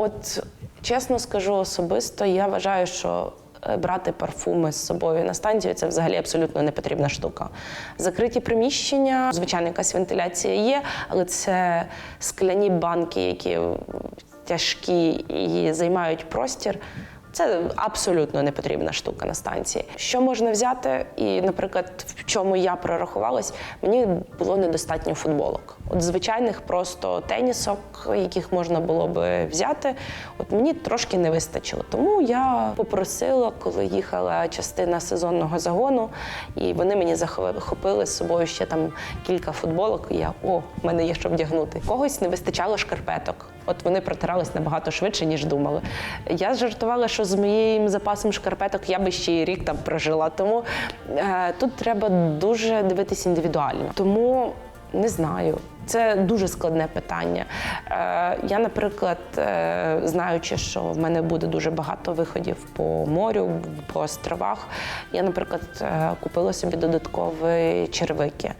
От чесно скажу особисто, я вважаю, що е, брати парфуми з собою на станцію це взагалі абсолютно не потрібна штука. Закриті приміщення, звичайно, якась вентиляція є, але це скляні банки, які тяжкі і займають простір. Це абсолютно не потрібна штука на станції. Що можна взяти? І, наприклад, в чому я прорахувалась, мені було недостатньо футболок. От звичайних просто тенісок, яких можна було би взяти, от мені трошки не вистачило. Тому я попросила, коли їхала частина сезонного загону, і вони мені захопили з собою ще там кілька футболок. І я о, в мене є що вдягнути. Когось не вистачало шкарпеток. От вони протирались набагато швидше, ніж думали. Я жартувала, що з моїм запасом шкарпеток я би ще й рік там прожила. Тому е, тут треба дуже дивитись індивідуально. Тому не знаю. Це дуже складне питання. Е, я, наприклад, е, знаючи, що в мене буде дуже багато виходів по морю, по островах, я, наприклад, е, купила собі додаткові червики.